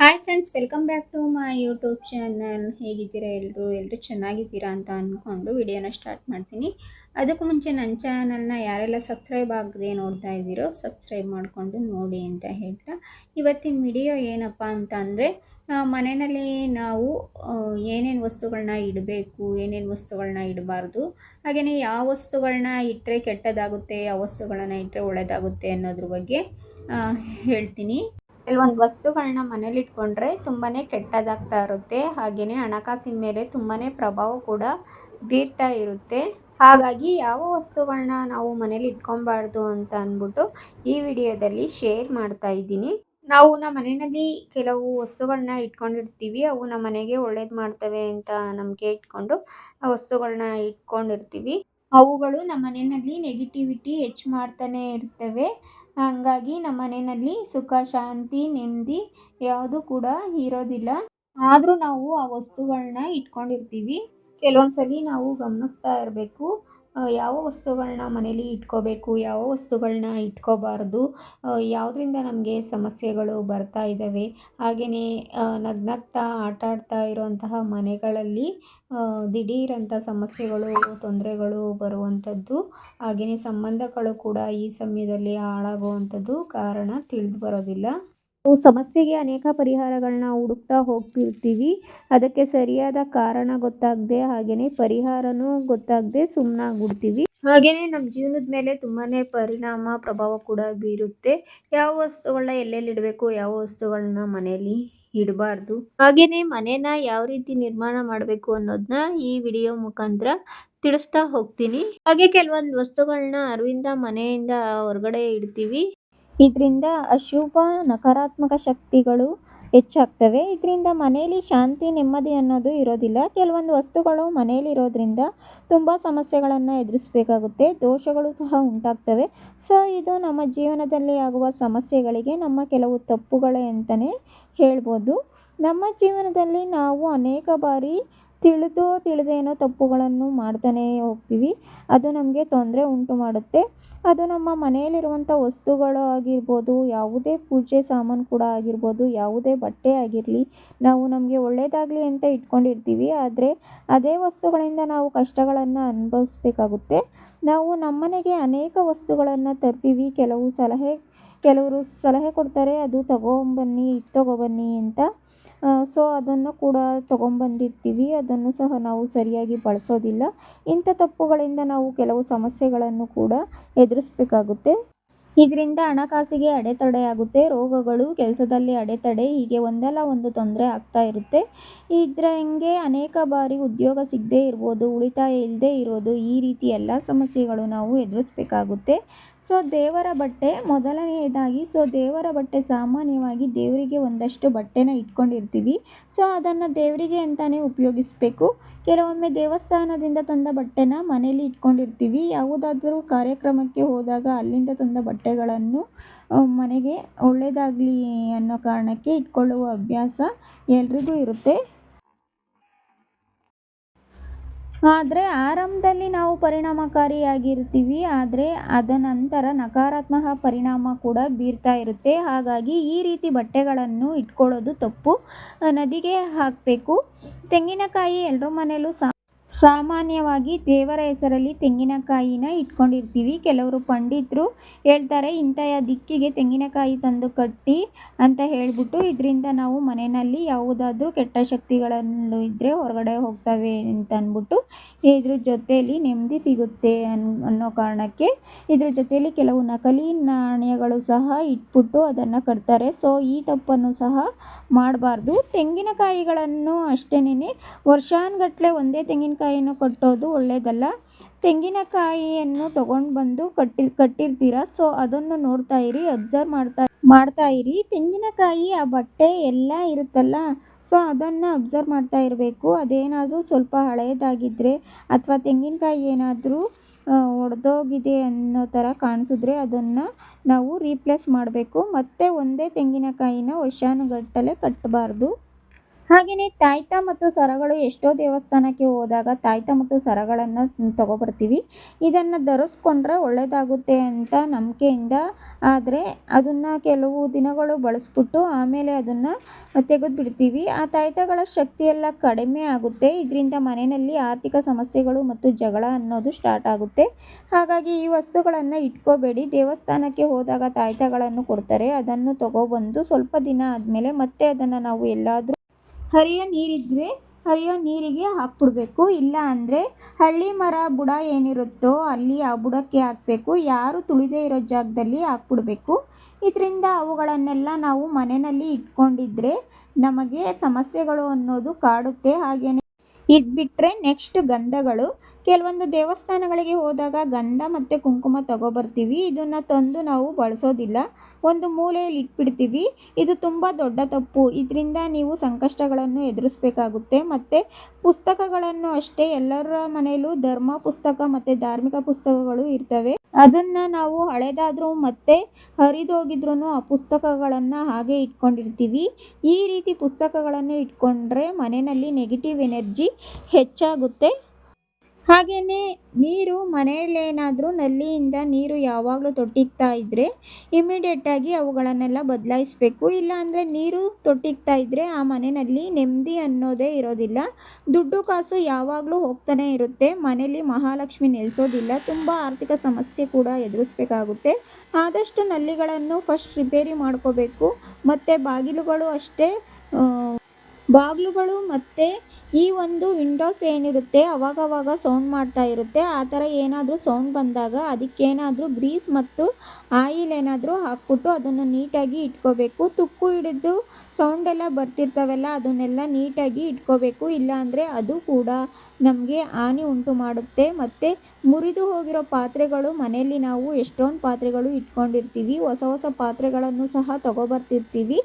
Hi friends welcome back to my YouTube channel ಹೇಗಿದ್ದೀರಾ ಎಲ್ಲರೂ ಎಲ್ಲರೂ ಚೆನ್ನಾಗಿದ್ದೀರಾ ಅಂತ ಅಂದ್ಕೊಂಡು ವಿಡಿಯೋನ ಸ್ಟಾರ್ಟ್ ಮಾಡ್ತೀನಿ. ಅದಕ್ಕೂ ಮುಂಚೆ ನನ್ನ ಚಾನಲ್ನ ಯಾರೆಲ್ಲ ಸಬ್ಸ್ಕ್ರೈಬ್ ಆಗದೆ ನೋಡ್ತಾ ಇದ್ದೀರೋ ಸಬ್ಸ್ಕ್ರೈಬ್ ಮಾಡಿಕೊಂಡು ನೋಡಿ ಅಂತ ಹೇಳ್ತಾ. ಇವತ್ತಿನ ವಿಡಿಯೋ ಏನಪ್ಪ ಅಂತ ಅಂದರೆ ಮನೆಯಲ್ಲಿ ನಾವು ಏನೇನು ವಸ್ತುಗಳನ್ನ ಇಡಬೇಕು, ಏನೇನು ವಸ್ತುಗಳನ್ನ ಇಡಬಾರ್ದು ಹಾಗೆಯೇ ಯಾವ ವಸ್ತುಗಳನ್ನ ಇಟ್ಟರೆ ಕೆಟ್ಟದಾಗುತ್ತೆ, ಯಾವ ವಸ್ತುಗಳನ್ನ ಇಟ್ಟರೆ ಒಳ್ಳೆಯದಾಗುತ್ತೆ ಅನ್ನೋದ್ರ ಬಗ್ಗೆ ಹೇಳ್ತೀನಿ. ಕೆಲವೊಂದು ವಸ್ತುಗಳನ್ನ ಮನೇಲಿಟ್ಕೊಂಡ್ರೆ ತುಂಬಾ ಕೆಟ್ಟದಾಗ್ತಾ ಇರುತ್ತೆ. ಹಾಗೆಯೇ ಹಣಕಾಸಿನ ಮೇಲೆ ತುಂಬಾ ಪ್ರಭಾವ ಕೂಡ ಬೀರ್ತಾ ಇರುತ್ತೆ. ಹಾಗಾಗಿ ಯಾವ ವಸ್ತುಗಳನ್ನ ನಾವು ಮನೇಲಿ ಇಟ್ಕೊಬಾರ್ದು ಅಂತ ಅಂದ್ಬಿಟ್ಟು ಈ ವಿಡಿಯೋದಲ್ಲಿ ಶೇರ್ ಮಾಡ್ತಾ ಇದ್ದೀನಿ. ನಾವು ನಮ್ಮ ಮನೆಯಲ್ಲಿ ಕೆಲವು ವಸ್ತುಗಳನ್ನ ಇಟ್ಕೊಂಡಿರ್ತೀವಿ. ಅವು ನಮ್ಮ ಮನೆಗೆ ಒಳ್ಳೇದು ಮಾಡ್ತವೆ ಅಂತ ನಮಗೆ ಇಟ್ಕೊಂಡು ಆ ವಸ್ತುಗಳನ್ನ ಇಟ್ಕೊಂಡಿರ್ತೀವಿ. ಅವುಗಳು ನಮ್ಮ ಮನೆಯಲ್ಲಿ ನೆಗೆಟಿವಿಟಿ ಹೆಚ್ಚು ಮಾಡ್ತಾನೆ ಇರ್ತವೆ. ಹಾಗಾಗಿ ನಮ್ಮ ಮನೆಯಲ್ಲಿ ಸುಖ, ಶಾಂತಿ, ನೆಮ್ಮದಿ ಯಾವುದು ಕೂಡ ಇರೋದಿಲ್ಲ. ಆದರೂ ನಾವು ಆ ವಸ್ತುಗಳನ್ನ ಇಟ್ಕೊಂಡಿರ್ತೀವಿ. ಕೆಲವೊಂದ್ಸಲಿ ನಾವು ಗಮನಿಸ್ತಾ ಇರಬೇಕು. ಯಾವ ವಸ್ತುಗಳನ್ನ ಮನೇಲಿ ಇಟ್ಕೋಬೇಕು, ಯಾವ ವಸ್ತುಗಳನ್ನ ಇಟ್ಕೋಬಾರ್ದು ಯಾವುದರಿಂದ ನಮಗೆ ಸಮಸ್ಯೆಗಳು ಬರ್ತಾ ಇದ್ದಾವೆ ಹಾಗೆಯೇ ನಗ್ನಗ್ತಾ ಆಟ ಆಡ್ತಾ ಇರುವಂತಹ ಮನೆಗಳಲ್ಲಿ ದಿಢೀರಂಥ ಸಮಸ್ಯೆಗಳು, ತೊಂದರೆಗಳು ಬರುವಂಥದ್ದು ಹಾಗೆಯೇ ಸಂಬಂಧಗಳು ಕೂಡ ಈ ಸಮಯದಲ್ಲಿ ಹಾಳಾಗುವಂಥದ್ದು ಕಾರಣ ತಿಳಿದು ಬರೋದಿಲ್ಲ. ಸಮಸ್ಯೆಗೆ ಅನೇಕ ಪರಿಹಾರಗಳನ್ನ ಹುಡುಕ್ತಾ ಹೋಗ್ತಿರ್ತೀವಿ. ಅದಕ್ಕೆ ಸರಿಯಾದ ಕಾರಣ ಗೊತ್ತಾಗದೆ ಹಾಗೆಯೇ ಪರಿಹಾರನೂ ಗೊತ್ತಾಗದೆ ಸುಮ್ಮನಾಗ್ಬಿಡ್ತೀವಿ ಹಾಗೆಯೇ ನಮ್ಮ ಜೀವನದ ಮೇಲೆ ತುಂಬಾ ಪರಿಣಾಮ, ಪ್ರಭಾವ ಕೂಡ ಬೀರುತ್ತೆ. ಯಾವ ವಸ್ತುಗಳನ್ನ ಎಲ್ಲೆಲ್ಲಿ ಇಡಬೇಕು, ಯಾವ ವಸ್ತುಗಳನ್ನ ಮನೆಯಲ್ಲಿ ಇಡಬಾರ್ದು. ಹಾಗೆಯೇ ಮನೇನ ಯಾವ ರೀತಿ ನಿರ್ಮಾಣ ಮಾಡಬೇಕು ಅನ್ನೋದನ್ನ ಈ ವಿಡಿಯೋ ಮುಖಾಂತರ ತಿಳಿಸ್ತಾ ಹೋಗ್ತೀನಿ. ಹಾಗೆ ಕೆಲವೊಂದು ವಸ್ತುಗಳನ್ನ ಅರಿವಿಂದ ಮನೆಯಿಂದ ಹೊರಗಡೆ ಇಡ್ತೀವಿ. ಇದರಿಂದ ಅಶುಭ ನಕಾರಾತ್ಮಕ ಶಕ್ತಿಗಳು ಹೆಚ್ಚಾಗ್ತವೆ. ಇದರಿಂದ ಮನೆಯಲ್ಲಿ ಶಾಂತಿ, ನೆಮ್ಮದಿ ಅನ್ನೋದು ಇರೋದಿಲ್ಲ. ಕೆಲವೊಂದು ವಸ್ತುಗಳು ಮನೆಯಲ್ಲಿರೋದ್ರಿಂದ ತುಂಬ ಸಮಸ್ಯೆಗಳನ್ನು ಎದುರಿಸಬೇಕಾಗುತ್ತೆ. ದೋಷಗಳು ಸಹ ಉಂಟಾಗ್ತವೆ. ಸೊ ಇದು ನಮ್ಮ ಜೀವನದಲ್ಲಿ ಆಗುವ ಸಮಸ್ಯೆಗಳಿಗೆ ನಮ್ಮ ಕೆಲವು ತಪ್ಪುಗಳೇ ಅಂತಲೇ ಹೇಳ್ಬೋದು. ನಮ್ಮ ಜೀವನದಲ್ಲಿ ನಾವು ಅನೇಕ ಬಾರಿ ತಿಳಿದೋ ತಿಳಿದೇನೋ ತಪ್ಪುಗಳನ್ನು ಮಾಡ್ತಾನೇ ಹೋಗ್ತೀವಿ. ಅದು ನಮಗೆ ತೊಂದರೆ ಉಂಟು ಮಾಡುತ್ತೆ. ಅದು ನಮ್ಮ ಮನೆಯಲ್ಲಿರುವಂಥ ವಸ್ತುಗಳು ಆಗಿರ್ಬೋದು, ಯಾವುದೇ ಪೂಜೆ ಸಾಮಾನು ಕೂಡ ಆಗಿರ್ಬೋದು, ಯಾವುದೇ ಬಟ್ಟೆ ಆಗಿರಲಿ, ನಾವು ನಮಗೆ ಒಳ್ಳೆಯದಾಗಲಿ ಅಂತ ಇಟ್ಕೊಂಡಿರ್ತೀವಿ. ಆದರೆ ಅದೇ ವಸ್ತುಗಳಿಂದ ನಾವು ಕಷ್ಟಗಳನ್ನು ಅನುಭವಿಸ್ಬೇಕಾಗುತ್ತೆ. ನಾವು ನಮ್ಮನೆಗೆ ಅನೇಕ ವಸ್ತುಗಳನ್ನು ತರ್ತೀವಿ. ಕೆಲವು ಸಲಹೆ, ಕೆಲವರು ಸಲಹೆ ಕೊಡ್ತಾರೆ, ಅದು ತಗೊಂಬನ್ನಿ ಇದು ತಗೊಬನ್ನಿ ಅಂತ. ಸೊ ಅದನ್ನು ಕೂಡ ತೊಗೊಂಬಂದಿರ್ತೀವಿ. ಅದನ್ನು ಸಹ ನಾವು ಸರಿಯಾಗಿ ಬಳಸೋದಿಲ್ಲ. ಇಂಥ ತಪ್ಪುಗಳಿಂದ ನಾವು ಕೆಲವು ಸಮಸ್ಯೆಗಳನ್ನು ಕೂಡ ಎದುರಿಸಬೇಕಾಗುತ್ತೆ. ಇದರಿಂದ ಹಣಕಾಸಿಗೆ ಅಡೆತಡೆಯಾಗುತ್ತೆ. ರೋಗಗಳು ಕೆಲಸದಲ್ಲಿ ಅಡೆತಡೆ, ಹೀಗೆ ಒಂದಲ್ಲ ಒಂದು ತೊಂದರೆ ಆಗ್ತಾ ಇರುತ್ತೆ. ಇದರ ಹಿಂಗೆ ಅನೇಕ ಬಾರಿ ಉದ್ಯೋಗ ಸಿಗದೇ ಇರ್ಬೋದು, ಉಳಿತಾಯ ಇಲ್ಲದೆ ಇರೋದು, ಈ ರೀತಿ ಎಲ್ಲ ಸಮಸ್ಯೆಗಳು ನಾವು ಎದುರಿಸ್ಬೇಕಾಗುತ್ತೆ. ಸೊ ದೇವರ ಬಟ್ಟೆ ಮೊದಲನೆಯದಾಗಿ, ಸೊ ದೇವರ ಬಟ್ಟೆ ಸಾಮಾನ್ಯವಾಗಿ ದೇವರಿಗೆ ಒಂದಷ್ಟು ಬಟ್ಟೆನ ಇಟ್ಕೊಂಡಿರ್ತೀವಿ. ಸೊ ಅದನ್ನು ದೇವರಿಗೆ ಅಂತಲೇ ಉಪಯೋಗಿಸ್ಬೇಕು. ಕೆಲವೊಮ್ಮೆ ದೇವಸ್ಥಾನದಿಂದ ತಂದ ಬಟ್ಟೆನ ಮನೇಲಿ ಇಟ್ಕೊಂಡಿರ್ತೀವಿ. ಯಾವುದಾದರೂ ಕಾರ್ಯಕ್ರಮಕ್ಕೆ ಹೋದಾಗ ಅಲ್ಲಿಂದ ತಂದ ಬಟ್ಟೆಗಳನ್ನು ಮನೆಗೆ ಒಳ್ಳೆಯದಾಗಲಿ ಅನ್ನೋ ಕಾರಣಕ್ಕೆ ಇಟ್ಕೊಳ್ಳುವ ಅಭ್ಯಾಸ ಎಲ್ರಿಗೂ ಇರುತ್ತೆ. ಆದರೆ ಆರಂಭದಲ್ಲಿ ನಾವು ಪರಿಣಾಮಕಾರಿಯಾಗಿರ್ತೀವಿ, ಆದರೆ ಅದ ನಂತರ ನಕಾರಾತ್ಮಕ ಪರಿಣಾಮ ಕೂಡ ಬೀರ್ತಾ ಇರುತ್ತೆ. ಹಾಗಾಗಿ ಈ ರೀತಿ ಬಟ್ಟೆಗಳನ್ನು ಇಟ್ಕೊಳ್ಳೋದು ತಪ್ಪು. ನದಿಗೆ ಹಾಕಬೇಕು. ತೆಂಗಿನಕಾಯಿ ಎಲ್ಲರ ಮನೆಯಲ್ಲೂ ಸಹ ಸಾಮಾನ್ಯವಾಗಿ ದೇವರ ಹೆಸರಲ್ಲಿ ತೆಂಗಿನಕಾಯಿನ ಇಟ್ಕೊಂಡಿರ್ತೀವಿ. ಕೆಲವರು ಪಂಡಿತರು ಹೇಳ್ತಾರೆ ಇಂಥ ದಿಕ್ಕಿಗೆ ತೆಂಗಿನಕಾಯಿ ತಂದು ಕಟ್ಟಿ ಅಂತ ಹೇಳಿಬಿಟ್ಟು ಇದರಿಂದ ನಾವು ಮನೆಯಲ್ಲಿ ಯಾವುದಾದ್ರೂ ಕೆಟ್ಟ ಶಕ್ತಿಗಳನ್ನು ಇದ್ದರೆ ಹೊರಗಡೆ ಹೋಗ್ತವೆ ಅಂತ ಅಂದ್ಬಿಟ್ಟು ಇದ್ರ ಜೊತೆಯಲ್ಲಿ ನೆಮ್ಮದಿ ಸಿಗುತ್ತೆ ಅನ್, ಅನ್ನೋ ಕಾರಣಕ್ಕೆ ಇದ್ರ ಜೊತೆಯಲ್ಲಿ ಕೆಲವು ನಕಲಿ ನಾಣ್ಯಗಳು ಸಹ ಇಟ್ಬಿಟ್ಟು ಅದನ್ನು ಕಟ್ತಾರೆ. ಸೊ, ಈ ತಪ್ಪನ್ನು ಸಹ ಮಾಡಬಾರ್ದು. ತೆಂಗಿನಕಾಯಿಗಳನ್ನು ಅಷ್ಟೇನೆ ವರ್ಷಾನುಗಟ್ಲೆ ಒಂದೇ ತೆಂಗಿನಕಾಯಿಯನ್ನು ಕಟ್ಟೋದು ಒಳ್ಳೆಯದಲ್ಲ ತೆಂಗಿನಕಾಯಿಯನ್ನು ತಗೊಂಡು ಬಂದು ಕಟ್ಟಿ, ಕಟ್ಟಿರ್ತೀರ? ಸೊ, ಅದನ್ನು ನೋಡ್ತಾ ಇರಿ ಅಬ್ಸರ್ವ್ ಮಾಡ್ತಾ ಮಾಡ್ತಾ ಇರಿ. ತೆಂಗಿನಕಾಯಿ, ಆ ಬಟ್ಟೆ ಎಲ್ಲ ಇರುತ್ತಲ್ಲ, ಸೊ, ಅದನ್ನು ಅಬ್ಸರ್ವ್ ಮಾಡ್ತಾ ಇರಬೇಕು. ಅದೇನಾದರೂ ಸ್ವಲ್ಪ ಹಳೆಯದಾಗಿದ್ದರೆ ಅಥವಾ ತೆಂಗಿನಕಾಯಿ ಏನಾದರೂ ಒಡೆದೋಗಿದೆ ಅನ್ನೋ ಥರ ಕಾಣಿಸಿದ್ರೆ ಅದನ್ನು ನಾವು ರೀಪ್ಲೇಸ್ ಮಾಡಬೇಕು. ಮತ್ತು ಒಂದೇ ತೆಂಗಿನಕಾಯಿನ ವರ್ಷಾನುಗಟ್ಟಲೆ ಕಟ್ಟಬಾರ್ದು. ಹಾಗೆಯೇ ತಾಯ್ತ ಮತ್ತು ಸರಗಳು ಎಷ್ಟೋ ದೇವಸ್ಥಾನಕ್ಕೆ ಹೋದಾಗ ತಾಯ್ತ ಮತ್ತು ಸರಗಳನ್ನು ತಗೊಬರ್ತೀವಿ. ಇದನ್ನು ಧರಿಸ್ಕೊಂಡ್ರೆ ಒಳ್ಳೆಯದಾಗುತ್ತೆ ಅಂತ ನಂಬಿಕೆಯಿಂದ. ಆದರೆ ಅದನ್ನು ಕೆಲವು ದಿನಗಳು ಬಳಸ್ಬಿಟ್ಟು ಆಮೇಲೆ ಅದನ್ನು ತೆಗೆದು ಬಿಡ್ತೀವಿ ಆ ತಾಯ್ತಗಳ ಶಕ್ತಿಯೆಲ್ಲ ಕಡಿಮೆ ಆಗುತ್ತೆ. ಇದರಿಂದ ಮನೆಯಲ್ಲಿ ಆರ್ಥಿಕ ಸಮಸ್ಯೆಗಳು ಮತ್ತು ಜಗಳ ಅನ್ನೋದು ಸ್ಟಾರ್ಟ್ ಆಗುತ್ತೆ. ಹಾಗಾಗಿ ಈ ವಸ್ತುಗಳನ್ನು ಇಟ್ಕೋಬೇಡಿ. ದೇವಸ್ಥಾನಕ್ಕೆ ಹೋದಾಗ ತಾಯ್ತಗಳನ್ನು ಕೊಡ್ತಾರೆ. ಅದನ್ನು ತಗೊಬಂದು ಸ್ವಲ್ಪ ದಿನ ಆದಮೇಲೆ ಮತ್ತೆ ಅದನ್ನು ನಾವು ಎಲ್ಲಾದರೂ ಹರಿಯೋ ನೀರಿದ್ರೆ ಹರಿಯೋ ನೀರಿಗೆ ಹಾಕ್ಬಿಡ್ಬೇಕು. ಇಲ್ಲ ಅಂದರೆ ಹಳ್ಳಿ ಮರ ಬುಡ ಏನಿರುತ್ತೋ ಅಲ್ಲಿ ಆ ಬುಡಕ್ಕೆ ಹಾಕಬೇಕು. ಯಾರು ತುಳಿದೇ ಇರೋ ಜಾಗದಲ್ಲಿ ಹಾಕ್ಬಿಡ್ಬೇಕು. ಇದರಿಂದ ಅವುಗಳನ್ನೆಲ್ಲ ನಾವು ಮನೆಯಲ್ಲಿ ಇಟ್ಕೊಂಡಿದ್ರೆ ನಮಗೆ ಸಮಸ್ಯೆಗಳು ಅನ್ನೋದು ಕಾಡುತ್ತೆ. ಹಾಗೆಯೇ ಇದ್ಬಿಟ್ರೆ ನೆಕ್ಸ್ಟ್ ಗಂಧಗಳು. ಕೆಲವೊಂದು ದೇವಸ್ಥಾನಗಳಿಗೆ ಹೋದಾಗ ಗಂಧ ಮತ್ತು ಕುಂಕುಮ ತಗೊಬರ್ತೀವಿ. ಇದನ್ನು ತಂದು ನಾವು ಬಳಸೋದಿಲ್ಲ. ಒಂದು ಮೂಲೆಯಲ್ಲಿ ಇಟ್ಬಿಡ್ತೀವಿ. ಇದು ತುಂಬ ದೊಡ್ಡ ತಪ್ಪು. ಇದರಿಂದ ನೀವು ಸಂಕಷ್ಟಗಳನ್ನು ಎದುರಿಸಬೇಕಾಗುತ್ತೆ. ಮತ್ತು ಪುಸ್ತಕಗಳನ್ನು ಅಷ್ಟೇ, ಎಲ್ಲರ ಮನೆಯಲ್ಲೂ ಧರ್ಮ ಪುಸ್ತಕ ಮತ್ತು ಧಾರ್ಮಿಕ ಪುಸ್ತಕಗಳು ಇರ್ತವೆ. ಅದನ್ನು ನಾವು ಹಳೆದಾದರೂ ಮತ್ತೆ ಹರಿದೋಗಿದ್ರೂ ಆ ಪುಸ್ತಕಗಳನ್ನು ಹಾಗೆ ಇಟ್ಕೊಂಡಿರ್ತೀವಿ. ಈ ರೀತಿ ಪುಸ್ತಕಗಳನ್ನು ಇಟ್ಕೊಂಡ್ರೆ ಮನೆಯಲ್ಲಿ ನೆಗೆಟಿವ್ ಎನರ್ಜಿ ಹೆಚ್ಚಾಗುತ್ತೆ. ಹಾಗೆಯೇ ನೀರು ಮನೆಯಲ್ಲೇನಾದರೂ ನಲ್ಲಿಯಿಂದ ನೀರು ಯಾವಾಗಲೂ ತೊಟ್ಟಿಗ್ತಾ ಇದ್ದರೆ ಇಮಿಡಿಯೇಟಾಗಿ ಅವುಗಳನ್ನೆಲ್ಲ ಬದಲಾಯಿಸಬೇಕು. ಇಲ್ಲ ಅಂದರೆ ನೀರು ತೊಟ್ಟಿಗ್ತಾ ಇದ್ದರೆ ಆ ಮನೆಯಲ್ಲಿ ನೆಮ್ಮದಿ ಅನ್ನೋದೇ ಇರೋದಿಲ್ಲ. ದುಡ್ಡು ಕಾಸು ಯಾವಾಗಲೂ ಹೋಗ್ತಾನೆ ಇರುತ್ತೆ. ಮನೆಯಲ್ಲಿ ಮಹಾಲಕ್ಷ್ಮಿ ನೆಲೆಸೋದಿಲ್ಲ. ತುಂಬ ಆರ್ಥಿಕ ಸಮಸ್ಯೆ ಕೂಡ ಎದುರಿಸ್ಬೇಕಾಗುತ್ತೆ. ಆದಷ್ಟು ನಲ್ಲಿಗಳನ್ನು ಫಸ್ಟ್ ರಿಪೇರಿ ಮಾಡ್ಕೋಬೇಕು. ಮತ್ತು ಬಾಗಿಲುಗಳು ಅಷ್ಟೇ. ಬಾಗಿಲುಗಳು ಮತ್ತು ಈ ಒಂದು ವಿಂಡೋಸ್ ಏನಿರುತ್ತೆ, ಅವಾಗವಾಗ ಸೌಂಡ್ ಮಾಡ್ತಾ ಇರುತ್ತೆ. ಆ ಥರ ಏನಾದರೂ ಸೌಂಡ್ ಬಂದಾಗ ಅದಕ್ಕೇನಾದರೂ ಗ್ರೀಸ್ ಮತ್ತು ಆಯಿಲ್ ಏನಾದರೂ ಹಾಕ್ಬಿಟ್ಟು ಅದನ್ನು ನೀಟಾಗಿ ಇಟ್ಕೋಬೇಕು. ತುಕ್ಕು ಹಿಡಿದು ಸೌಂಡೆಲ್ಲ ಬರ್ತಿರ್ತಾವಲ್ಲ, ಅದನ್ನೆಲ್ಲ ನೀಟಾಗಿ ಇಟ್ಕೋಬೇಕು. ಇಲ್ಲಾಂದರೆ ಅದು ಕೂಡ ನಮಗೆ ಹಾನಿ ಉಂಟು ಮಾಡುತ್ತೆ. ಮತ್ತು ಮುರಿದು ಹೋಗಿರೋ ಪಾತ್ರೆಗಳು, ಮನೆಯಲ್ಲಿ ನಾವು ಎಷ್ಟೊಂದು ಪಾತ್ರೆಗಳು ಇಟ್ಕೊಂಡಿರ್ತೀವಿ, ಹೊಸ ಹೊಸ ಪಾತ್ರೆಗಳನ್ನು ಸಹ ತಗೊಬರ್ತಿರ್ತೀವಿ.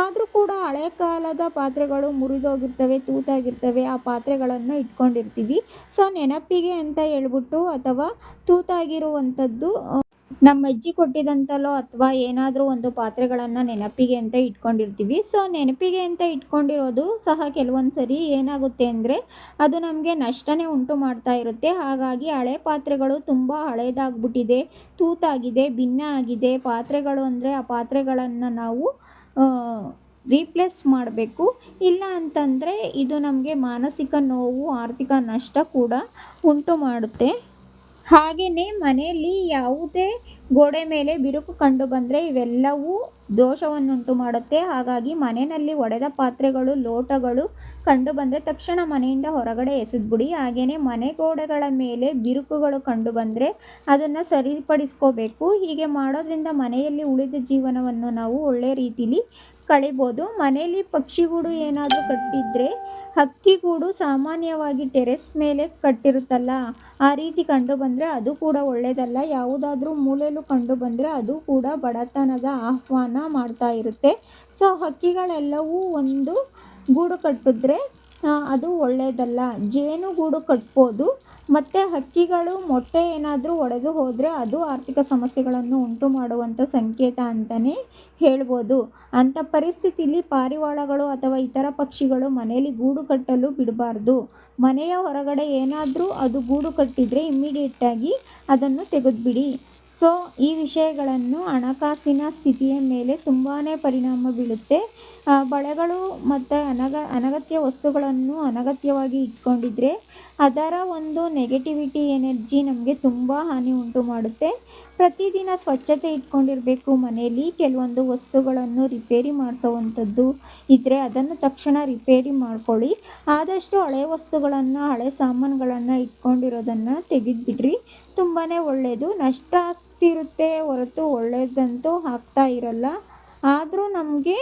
ಆದರೂ ಕೂಡ ಹಳೆ ಕಾಲದ ಪಾತ್ರೆಗಳು ಮುರಿದೋಗಿರ್ತವೆ ತೂತಾಗಿರ್ತವೆ, ಆ ಪಾತ್ರೆಗಳನ್ನು ಇಟ್ಕೊಂಡಿರ್ತೀವಿ. ಸೊ ನೆನಪಿಗೆ ಅಂತ ಹೇಳ್ಬಿಟ್ಟು ಅಥವಾ ತೂತಾಗಿರುವಂಥದ್ದು ನಮ್ಮ ಅಜ್ಜಿ ಕೊಟ್ಟಿದಂತಲೋ ಅಥವಾ ಏನಾದರೂ ಒಂದು ಪಾತ್ರೆಗಳನ್ನು ನೆನಪಿಗೆ ಅಂತ ಇಟ್ಕೊಂಡಿರ್ತೀವಿ. ಸೊ ನೆನಪಿಗೆ ಅಂತ ಇಟ್ಕೊಂಡಿರೋದು ಸಹ ಕೆಲವೊಂದು ಸರಿ ಏನಾಗುತ್ತೆ ಅಂದರೆ ಅದು ನಮಗೆ ನಷ್ಟನೇ ಉಂಟು ಮಾಡ್ತಾ ಇರುತ್ತೆ. ಹಾಗಾಗಿ ಹಳೆ ಪಾತ್ರೆಗಳು ತುಂಬ ಹಳೇದಾಗ್ಬಿಟ್ಟಿದೆ, ತೂತಾಗಿದೆ, ಭಿನ್ನ ಆಗಿದೆ. ಪಾತ್ರೆಗಳು ಅಂದರೆ ಆ ಪಾತ್ರೆಗಳನ್ನು ನಾವು ರೀಪ್ಲೇಸ್ ಮಾಡಬೇಕು. ಇಲ್ಲ ಅಂತಂದರೆ ಇದು ನಮಗೆ ಮಾನಸಿಕ ನೋವು, ಆರ್ಥಿಕ ನಷ್ಟ ಕೂಡ ಉಂಟು ಮಾಡುತ್ತೆ. ಹಾಗೆಯೇ ಮನೆಯಲ್ಲಿ ಯಾವುದೇ ಗೋಡೆ ಮೇಲೆ ಬಿರುಕು ಕಂಡು ಬಂದರೆ ಇವೆಲ್ಲವೂ ದೋಷವನ್ನುಂಟು ಮಾಡುತ್ತೆ. ಹಾಗಾಗಿ ಮನೆಯಲ್ಲಿ ಒಡೆದ ಪಾತ್ರೆಗಳು, ಲೋಟಗಳು ಕಂಡು ಬಂದರೆ ತಕ್ಷಣ ಮನೆಯಿಂದ ಹೊರಗಡೆ ಎಸೆದ್ಬಿಡಿ. ಹಾಗೆಯೇ ಮನೆ ಗೋಡೆಗಳ ಮೇಲೆ ಬಿರುಕುಗಳು ಕಂಡು ಬಂದರೆ ಅದನ್ನು ಸರಿಪಡಿಸ್ಕೋಬೇಕು. ಹೀಗೆ ಮಾಡೋದ್ರಿಂದ ಮನೆಯಲ್ಲಿ ಉಳಿದ ಜೀವನವನ್ನು ನಾವು ಒಳ್ಳೆಯ ರೀತಿಲಿ ಕಳಿಬೋದು. ಮನೇಲಿ ಪಕ್ಷಿಗೂಡು ಏನಾದರೂ ಕಟ್ಟಿದರೆ ಹಕ್ಕಿಗೂಡು ಸಾಮಾನ್ಯವಾಗಿ ಟೆರೆಸ್ ಮೇಲೆ ಕಟ್ಟಿರುತ್ತಲ್ಲ, ಆ ರೀತಿ ಕಂಡು ಬಂದರೆ ಅದು ಕೂಡ ಒಳ್ಳೆಯದಲ್ಲ ಯಾವುದಾದ್ರೂ ಮೂಲೆಯಲ್ಲೂ ಕಂಡು ಬಂದರೆ ಅದು ಕೂಡ ಬಡತನದ ಆಹ್ವಾನ ಮಾಡ್ತಾ ಇರುತ್ತೆ. ಸೊ, ಹಕ್ಕಿಗಳೆಲ್ಲವೂ ಒಂದು ಗೂಡು ಕಟ್ಟಿದ್ರೆ ಅದು ಒಳ್ಳೆಯದಲ್ಲ ಜೇನುಗೂಡು ಕಟ್ಬೋದು. ಮತ್ತು ಹಕ್ಕಿಗಳು ಮೊಟ್ಟೆ ಏನಾದರೂ ಒಡೆದು ಹೋದರೆ ಅದು ಆರ್ಥಿಕ ಸಮಸ್ಯೆಗಳನ್ನು ಉಂಟು ಮಾಡುವಂಥ ಸಂಕೇತ ಅಂತಲೇ ಹೇಳ್ಬೋದು. ಅಂಥ ಪರಿಸ್ಥಿತಿಲಿ ಪಾರಿವಾಳಗಳು ಅಥವಾ ಇತರ ಪಕ್ಷಿಗಳು ಮನೆಯಲ್ಲಿ ಗೂಡು ಕಟ್ಟಲು ಬಿಡಬಾರ್ದು. ಮನೆಯ ಹೊರಗಡೆ ಏನಾದರೂ ಅದು ಗೂಡು ಕಟ್ಟಿದರೆ ಇಮ್ಮಿಡಿಯೇಟಾಗಿ ಅದನ್ನು ತೆಗೆದುಬಿಡಿ. ಸೊ ಈ ವಿಷಯಗಳನ್ನು ಹಣಕಾಸಿನ ಸ್ಥಿತಿಯ ಮೇಲೆ ತುಂಬಾ ಪರಿಣಾಮ ಬೀಳುತ್ತೆ. ಬಳೆಗಳು ಮತ್ತು ಅನಗ, ಅನಗತ್ಯ ವಸ್ತುಗಳನ್ನು ಅನಗತ್ಯವಾಗಿ ಇಟ್ಕೊಂಡಿದ್ರೆ ಅದರ ಒಂದು ನೆಗೆಟಿವಿಟಿ ಎನರ್ಜಿ ನಮಗೆ ತುಂಬ ಹಾನಿ ಉಂಟು ಮಾಡುತ್ತೆ. ಪ್ರತಿದಿನ ಸ್ವಚ್ಛತೆ ಇಟ್ಕೊಂಡಿರಬೇಕು ಮನೆಯಲ್ಲಿ, ಕೆಲವೊಂದು ವಸ್ತುಗಳನ್ನು ರಿಪೇರಿ ಮಾಡಿಸೋವಂಥದ್ದು ಇದ್ದರೆ ಅದನ್ನು ತಕ್ಷಣ ರಿಪೇರಿ ಮಾಡ್ಕೊಳ್ಳಿ. ಆದಷ್ಟು ಹಳೆ ವಸ್ತುಗಳನ್ನು, ಹಳೆ ಸಾಮಾನುಗಳನ್ನು ಇಟ್ಕೊಂಡಿರೋದನ್ನು ತೆಗೆದುಬಿಡ್ರಿ. ತುಂಬಾ ಒಳ್ಳೆಯದು ನಷ್ಟ ಆಗ್ತಿರುತ್ತೆ ಹೊರತು ಒಳ್ಳೆಯದಂತೂ ಆಗ್ತಾ ಇರಲ್ಲ. ಆದರೂ ನಮಗೆ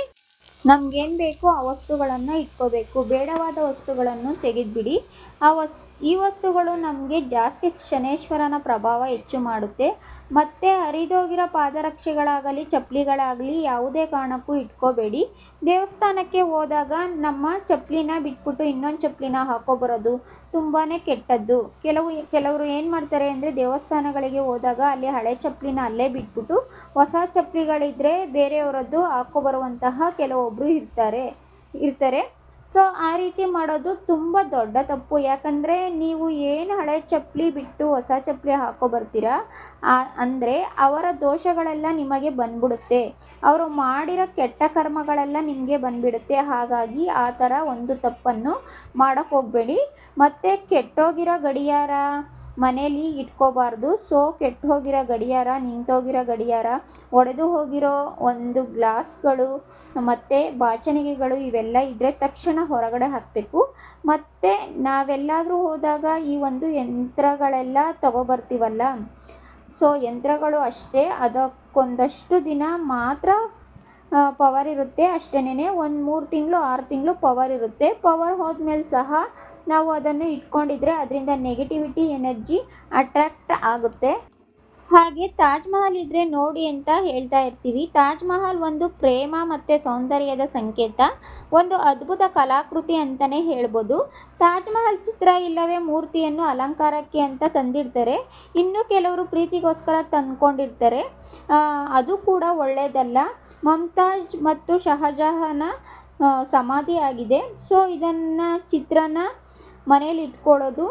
ನಮ್ಗೇನು ಬೇಕೋ ಆ ವಸ್ತುಗಳನ್ನು ಇಟ್ಕೋಬೇಕು. ಬೇಡವಾದ ವಸ್ತುಗಳನ್ನು ತೆಗೆದುಬಿಡಿ. ಆ ವಸ್, ಈ ವಸ್ತುಗಳು ನಮಗೆ ಜಾಸ್ತಿ ಶನೈಶ್ವರನ ಪ್ರಭಾವ ಹೆಚ್ಚು ಮಾಡುತ್ತೆ. ಮತ್ತು ಹರಿದೋಗಿರೋ ಪಾದರಕ್ಷೆಗಳಾಗಲಿ, ಚಪ್ಪಲಿಗಳಾಗಲಿ ಯಾವುದೇ ಕಾರಣಕ್ಕೂ ಇಟ್ಕೋಬೇಡಿ. ದೇವಸ್ಥಾನಕ್ಕೆ ಹೋದಾಗ ನಮ್ಮ ಚಪ್ಪಲಿನ ಬಿಟ್ಬಿಟ್ಟು ಇನ್ನೊಂದು ಚಪ್ಪಲಿನ ಹಾಕೋಬರೋದು ತುಂಬಾ ಕೆಟ್ಟದ್ದು. ಕೆಲವು, ಕೆಲವರು ಏನು ಮಾಡ್ತಾರೆ ಅಂದರೆ ದೇವಸ್ಥಾನಗಳಿಗೆ ಹೋದಾಗ ಅಲ್ಲಿ ಹಳೆ ಚಪ್ಪಲಿನ ಅಲ್ಲೇ ಬಿಟ್ಬಿಟ್ಟು ಹೊಸ ಚಪ್ಪಲಿಗಳಿದ್ದರೆ ಬೇರೆಯವರದ್ದು ಹಾಕ್ಕೊಬರುವಂತಹ ಕೆಲವೊಬ್ಬರು ಇರ್ತಾರೆ ಇರ್ತಾರೆ. ಸೊ, ಆ ರೀತಿ ಮಾಡೋದು ತುಂಬ ದೊಡ್ಡ ತಪ್ಪು. ಯಾಕಂದರೆ ನೀವು ಏನು ಹಳೆ ಚಪ್ಪಲಿ ಬಿಟ್ಟು ಹೊಸ ಚಪ್ಪಲಿ ಹಾಕೋ ಬರ್ತೀರಾ? ಅಂದರೆ ಅವರ ದೋಷಗಳೆಲ್ಲ ನಿಮಗೆ ಬಂದ್ಬಿಡುತ್ತೆ. ಅವರು ಮಾಡಿರೋ ಕೆಟ್ಟ ಕರ್ಮಗಳೆಲ್ಲ ನಿಮಗೆ ಬಂದ್ಬಿಡುತ್ತೆ. ಹಾಗಾಗಿ ಆ ಥರ ಒಂದು ತಪ್ಪನ್ನು ಮಾಡೋಕ್ಕೆ ಹೋಗಬೇಡಿ. ಮತ್ತು ಕೆಟ್ಟೋಗಿರೋ ಗಡಿಯಾರ ಮನೇಲಿ ಇಟ್ಕೋಬಾರ್ದು. ಸೊ ಕೆಟ್ಟು ಹೋಗಿರೋ ಗಡಿಯಾರ, ನಿಂತೋಗಿರೋ ಗಡಿಯಾರ, ಒಡೆದು ಹೋಗಿರೋ ಒಂದು ಗ್ಲಾಸ್ಗಳು, ಮತ್ತು ಬಾಚಣಿಗೆಗಳು ಇವೆಲ್ಲ ಇದ್ದರೆ ತಕ್ಷಣ ಹೊರಗಡೆ ಹಾಕಬೇಕು. ಮತ್ತು ನಾವೆಲ್ಲಾದರೂ ಹೋದಾಗ ಈ ಒಂದು ಯಂತ್ರಗಳೆಲ್ಲ ತಗೊಬರ್ತೀವಲ್ಲ? ಸೊ ಯಂತ್ರಗಳು ಅಷ್ಟೇ. ಅದಕ್ಕೊಂದಷ್ಟು ದಿನ ಮಾತ್ರ ಪವರ್ ಇರುತ್ತೆ. ಅಷ್ಟೇನೆ ಒಂದು ಮೂರು ತಿಂಗಳು, ಆರು ತಿಂಗಳು ಪವರ್ ಇರುತ್ತೆ. ಪವರ್ ಹೋದ್ಮೇಲೆ ಸಹ ನಾವು ಅದನ್ನು ಇಟ್ಕೊಂಡಿದ್ರೆ ಅದರಿಂದ ನೆಗೆಟಿವಿಟಿ ಎನರ್ಜಿ ಅಟ್ರಾಕ್ಟ್ ಆಗುತ್ತೆ. ಹಾಗೆ ತಾಜ್ ಮಹಲ್ ಇದ್ರೆ ನೋಡಿ ಅಂತ ಹೇಳ್ತಾ ಇರ್ತೀವಿ. ತಾಜ್ ಮಹಲ್ ಒಂದು ಪ್ರೇಮ ಮತ್ತು ಸೌಂದರ್ಯದ ಸಂಕೇತ, ಒಂದು ಅದ್ಭುತ ಕಲಾಕೃತಿ ಅಂತಲೇ ಹೇಳ್ಬೋದು. ತಾಜ್ ಮಹಲ್ ಚಿತ್ರ ಇಲ್ಲವೇ ಮೂರ್ತಿಯನ್ನು ಅಲಂಕಾರಕ್ಕೆ ಅಂತ ತಂದಿರ್ತಾರೆ ಇನ್ನು ಕೆಲವರು ಪ್ರೀತಿಗೋಸ್ಕರ ತಂದ್ಕೊಂಡಿರ್ತಾರೆ. ಅದು ಕೂಡ ಒಳ್ಳೆಯದಲ್ಲ ಮಮ್ತಾಜ್ ಮತ್ತು ಶಹಜಹಾನ ಸಮಾಧಿ ಆಗಿದೆ ಸೊ ಇದನ್ನು ಚಿತ್ರನ ಮನೇಲಿ ಇಟ್ಕೊಳ್ಳೋದು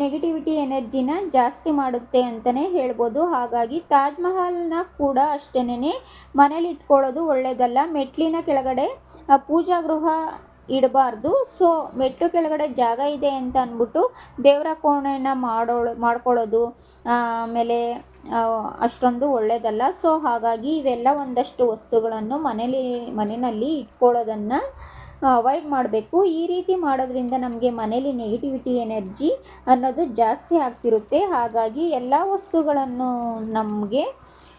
ನೆಗೆಟಿವಿಟಿ ಎನರ್ಜಿನ ಜಾಸ್ತಿ ಮಾಡುತ್ತೆ ಅಂತಲೇ ಹೇಳ್ಬೋದು. ಹಾಗಾಗಿ ತಾಜ್ ಮಹಲ್ನ ಕೂಡ ಅಷ್ಟೇನೆ ಮನೇಲಿ ಇಟ್ಕೊಳ್ಳೋದು ಒಳ್ಳೆಯದಲ್ಲ ಮೆಟ್ಲಿನ ಕೆಳಗಡೆ ಪೂಜಾ ಗೃಹ ಇಡಬಾರ್ದು. ಸೊ ಮೆಟ್ಲು ಕೆಳಗಡೆ ಜಾಗ ಇದೆ ಅಂತ ಅಂದ್ಬಿಟ್ಟು ದೇವರ ಕೋಣೆನ ಮಾಡೋ ಮಾಡ್ಕೊಳ್ಳೋದು, ಆಮೇಲೆ ಅಷ್ಟೊಂದು ಒಳ್ಳೆಯದಲ್ಲ ಸೊ ಹಾಗಾಗಿ ಇವೆಲ್ಲ ಒಂದಷ್ಟು ವಸ್ತುಗಳನ್ನು ಮನೇಲಿ, ಮನೆಯಲ್ಲಿ ಇಟ್ಕೊಳ್ಳೋದನ್ನು ಅವಾಯ್ಡ್ ಮಾಡಬೇಕು. ಈ ರೀತಿ ಮಾಡೋದ್ರಿಂದ ನಮಗೆ ಮನೇಲಿ ನೆಗೆಟಿವಿಟಿ ಎನರ್ಜಿ ಅನ್ನೋದು ಜಾಸ್ತಿ ಆಗ್ತಿರುತ್ತೆ. ಹಾಗಾಗಿ ಎಲ್ಲ ವಸ್ತುಗಳನ್ನು ನಮಗೆ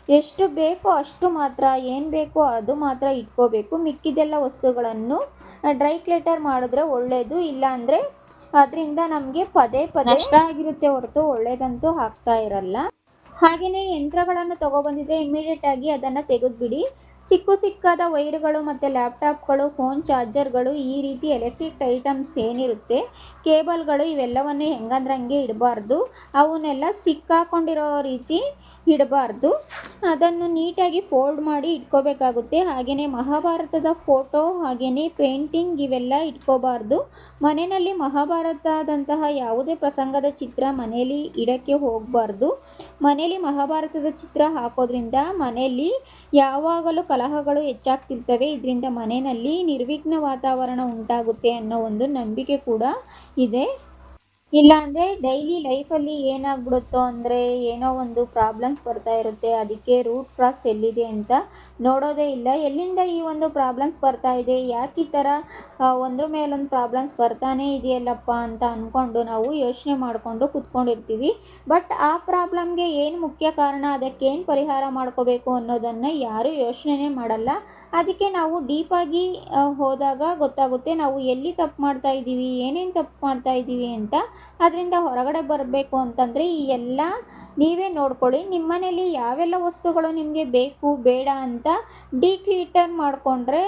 ಎಷ್ಟು ಬೇಕೋ ಅಷ್ಟು ಮಾತ್ರ ಏನು ಬೇಕೋ ಅದು ಮಾತ್ರ ಇಟ್ಕೋಬೇಕು. ಮಿಕ್ಕಿದೆಲ್ಲ ವಸ್ತುಗಳನ್ನು ಡ್ರೈ ಕ್ಲೇಟರ್ ಮಾಡಿದ್ರೆ ಒಳ್ಳೆಯದು ಇಲ್ಲ ಅಂದರೆ ಅದರಿಂದ ನಮಗೆ ಪದೇ ಪದೇ ನಷ್ಟ ಆಗಿರುತ್ತೆ ಹೊರತು ಒಳ್ಳೇದಂತೂ ಆಗ್ತಾ ಇರಲ್ಲ. ಹಾಗೆಯೇ ಯಂತ್ರಗಳನ್ನು ತೊಗೊಬಂದಿದ್ರೆ ಇಮಿಡಿಯೇಟಾಗಿ ಅದನ್ನು ತೆಗೆದುಬಿಡಿ. ಸಿಕ್ಕು ಸಿಕ್ಕಾದ ವೈರ್ಗಳು ಮತ್ತು ಲ್ಯಾಪ್ಟಾಪ್ಗಳು, ಫೋನ್ ಚಾರ್ಜರ್ಗಳು, ಈ ರೀತಿ ಎಲೆಕ್ಟ್ರಿಕ್ ಐಟಮ್ಸ್ ಏನಿರುತ್ತೆ, ಕೇಬಲ್ಗಳು ಇವೆಲ್ಲವನ್ನು ಹೆಂಗಂದ್ರಂಗೆ ಇಡಬಾರ್ದು. ಅವನ್ನೆಲ್ಲ ಸಿಕ್ಕಾಕೊಂಡಿರೋ ರೀತಿ ಇಡಬಾರ್ದು. ಅದನ್ನು ನೀಟಾಗಿ ಫೋಲ್ಡ್ ಮಾಡಿ ಇಟ್ಕೋಬೇಕಾಗುತ್ತೆ. ಹಾಗೆಯೇ ಮಹಾಭಾರತದ ಫೋಟೋ ಹಾಗೆಯೇ ಪೇಂಟಿಂಗ್ ಇವೆಲ್ಲ ಇಟ್ಕೋಬಾರ್ದು. ಮನೆಯಲ್ಲಿ ಮಹಾಭಾರತದಂತಹ ಯಾವುದೇ ಪ್ರಸಂಗದ ಚಿತ್ರ ಮನೆಯಲ್ಲಿ ಇಡೋಕ್ಕೆ ಹೋಗಬಾರ್ದು. ಮನೆಯಲ್ಲಿ ಮಹಾಭಾರತದ ಚಿತ್ರ ಹಾಕೋದ್ರಿಂದ ಮನೆಯಲ್ಲಿ ಯಾವಾಗಲೂ ಕಲಹಗಳು ಹೆಚ್ಚಾಗ್ತಿರ್ತವೆ. ಇದರಿಂದ ಮನೆಯಲ್ಲಿ ನಿರ್ವಿಘ್ನ ವಾತಾವರಣ ಉಂಟಾಗುತ್ತೆ ಅನ್ನೋ ಒಂದು ನಂಬಿಕೆ ಕೂಡ ಇದೆ. ಇಲ್ಲಾಂದರೆ ಡೈಲಿ ಲೈಫಲ್ಲಿ ಏನಾಗ್ಬಿಡುತ್ತೋ ಅಂದರೆ ಏನೋ ಒಂದು ಪ್ರಾಬ್ಲಮ್ಸ್ ಬರ್ತಾ ಇರುತ್ತೆ. ಅದಕ್ಕೆ ರೂಟ್ ಕ್ರಾಸ್ ಎಲ್ಲಿದೆ ಅಂತ ನೋಡೋದೇ ಇಲ್ಲ. ಎಲ್ಲಿಂದ ಈ ಒಂದು ಪ್ರಾಬ್ಲಮ್ಸ್ ಬರ್ತಾ ಇದೆ? ಯಾಕೆ ಈ ಥರ ಒಂದ್ರ ಮೇಲೊಂದು ಪ್ರಾಬ್ಲಮ್ಸ್ ಬರ್ತಾನೇ ಇದೆಯಲ್ಲಪ್ಪ ಅಂತ ಅಂದ್ಕೊಂಡು ನಾವು ಯೋಚನೆ ಮಾಡಿಕೊಂಡು ಕುತ್ಕೊಂಡಿರ್ತೀವಿ. ಬಟ್ ಆ ಪ್ರಾಬ್ಲಮ್ಗೆ ಏನು ಮುಖ್ಯ ಕಾರಣ? ಅದಕ್ಕೇನು ಪರಿಹಾರ ಮಾಡ್ಕೋಬೇಕು ಅನ್ನೋದನ್ನು ಯಾರೂ ಯೋಚನೆ ಮಾಡಲ್ಲ. ಅದಕ್ಕೆ ನಾವು ಡೀಪಾಗಿ ಹೋದಾಗ ಗೊತ್ತಾಗುತ್ತೆ ನಾವು ಎಲ್ಲಿ ತಪ್ಪು ಮಾಡ್ತಾ ಇದ್ದೀವಿ ಏನೇನು ತಪ್ಪು ಮಾಡ್ತಾ ಇದ್ದೀವಿ ಅಂತ ಅದರಿಂದ ಹೊರಗಡೆ ಬರಬೇಕು ಅಂತಂದರೆ ಈ ಎಲ್ಲ ನೀವೇ ನೋಡ್ಕೊಳ್ಳಿ. ನಿಮ್ಮ ಮನೇಲಿ ಯಾವೆಲ್ಲ ವಸ್ತುಗಳು ನಿಮಗೆ ಬೇಕು, ಬೇಡ ಅಂತ ಡಿಕ್ಲೀಟರ್ ಮಾಡಿಕೊಂಡ್ರೆ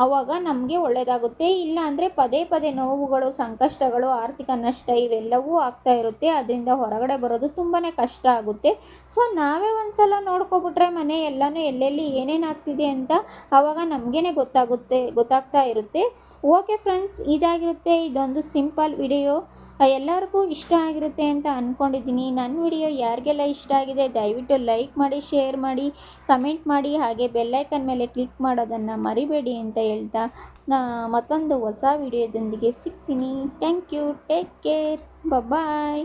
ಆವಾಗ ನಮಗೆ ಒಳ್ಳೆಯದಾಗುತ್ತೆ ಇಲ್ಲ ಅಂದರೆ ಪದೇ ಪದೇ ನೋವುಗಳು, ಸಂಕಷ್ಟಗಳು, ಆರ್ಥಿಕ ನಷ್ಟ ಇವೆಲ್ಲವೂ ಆಗ್ತಾ ಇರುತ್ತೆ. ಅದರಿಂದ ಹೊರಗಡೆ ಬರೋದು ತುಂಬಾ ಕಷ್ಟ ಆಗುತ್ತೆ. ಸೊ ನಾವೇ ಒಂದು ಸಲ ನೋಡ್ಕೊಬಿಟ್ರೆ ಮನೆ ಎಲ್ಲನೂ ಎಲ್ಲೆಲ್ಲಿ ಏನೇನು ಆಗ್ತಿದೆ ಅಂತ ಆವಾಗ ನಮಗೇನೆ ಗೊತ್ತಾಗುತ್ತೆ, ಗೊತ್ತಾಗ್ತಾ ಇರುತ್ತೆ. ಓಕೆ ಫ್ರೆಂಡ್ಸ್ ಇದಾಗಿರುತ್ತೆ ಇದೊಂದು ಸಿಂಪಲ್ ವಿಡಿಯೋ ಎಲ್ಲರಿಗೂ ಇಷ್ಟ ಆಗಿರುತ್ತೆ ಅಂತ ಅಂದ್ಕೊಂಡಿದ್ದೀನಿ ನನ್ನ ವಿಡಿಯೋ ಯಾರಿಗೆಲ್ಲ ಇಷ್ಟ ಆಗಿದೆ ದಯವಿಟ್ಟು ಲೈಕ್ ಮಾಡಿ ಶೇರ್ ಮಾಡಿ ಕಮೆಂಟ್ ಮಾಡಿ. ಹಾಗೆ ಬೆಲ್ಲೈಕನ್ ಮೇಲೆ ಕ್ಲಿಕ್ ಮಾಡೋದನ್ನು ಮರಿಬೇಡಿ. ಅಂತ ಹೇಳ್ತಾ ನಾ ಮತ್ತೊಂದು ಹೊಸ ವಿಡಿಯೋದೊಂದಿಗೆ ಸಿಗ್ತೀನಿ. Thank you take care bye